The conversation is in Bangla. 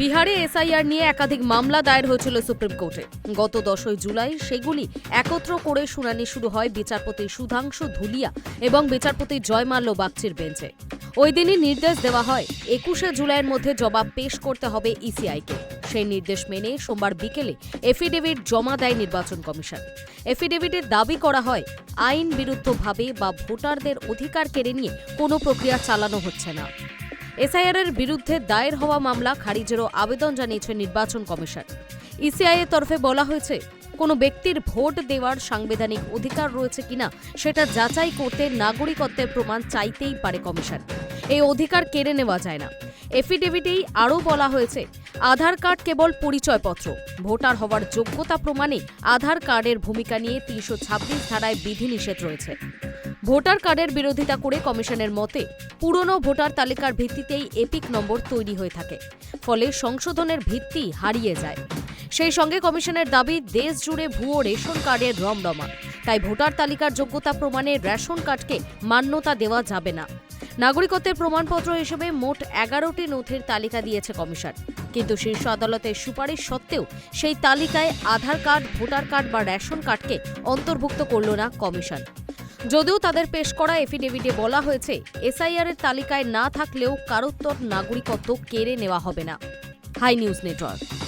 বিহারে এসআইআর নিয়ে একাধিক মামলা দায়ের হয়েছিল সুপ্রিম কোর্টে। গত দশই জুলাই সেগুলি একত্র করে শুনানি শুরু হয় বিচারপতি সুধাংশু ধুলিয়া এবং বিচারপতি জয়মাল্য বাগচির বেঞ্চে। ওই দিনই নির্দেশ দেওয়া হয়, একুশে জুলাইয়ের মধ্যে জবাব পেশ করতে হবে ইসিআইকে। সেই নির্দেশ মেনে সোমবার বিকেলে এফিডেভিট জমা দেয় নির্বাচন কমিশন। এফিডেভিটে দাবি করা হয়, আইন বিরুদ্ধভাবে বা ভোটারদের অধিকার কেড়ে নিয়ে কোনো প্রক্রিয়া চালানো হচ্ছে না। এসআইআর এর বিরুদ্ধে দায়ের হওয়া মামলা খারিজেরও আবেদন জানিয়েছে নির্বাচন কমিশন। ইসিআই এর তরফে বলা হয়েছে, কোনো ব্যক্তির ভোট দেওয়ার সাংবিধানিক অধিকার রয়েছে কিনা সেটা যাচাই করতে নাগরিকত্বের প্রমাণ চাইতেই পারে কমিশন। এই অধিকার কেড়ে নেওয়া যায় না। এফিডেভিটেই আরও বলা হয়েছে, আধার কার্ড কেবল পরিচয়পত্র। ভোটার হওয়ার যোগ্যতা প্রমাণে আধার কার্ডের ভূমিকা নিয়ে তিনশো ছাব্বিশ ধারায় বিধিনিষেধ রয়েছে। ভোটার কার্ডের বিরোধিতা করে কমিশনের মতে, পুরনো ভোটার তালিকার ভিত্তিতেই এপিক নম্বর তৈরি হয়ে থাকে, ফলে সংশোধনের ভিত্তি হারিয়ে যায়। সেই সঙ্গে কমিশনের দাবি, দেশ জুড়ে ভুয়ো রেশন কার্ডের রমরমা তাই ভোটার তালিকার যোগ্যতা প্রমাণে রেশন কার্ডকে মান্যতা দেওয়া যাবে না। নাগরিকত্বের প্রমাণপত্র হিসেবে মোট এগারোটি নথির তালিকা দিয়েছে কমিশন, কিন্তু শীর্ষ আদালতের সুপারিশ সত্ত্বেও সেই তালিকায় আধার কার্ড, ভোটার কার্ড বা রেশন কার্ডকে অন্তর্ভুক্ত করল না কমিশন। যদিও তাদের পেশ করা এফিডেভিটে বলা হয়েছে এসআইআর এর তালিকায় না থাকলেও কারোত্তর নাগরিকত্ব কেড়ে নেওয়া হবে না। Hi News Network.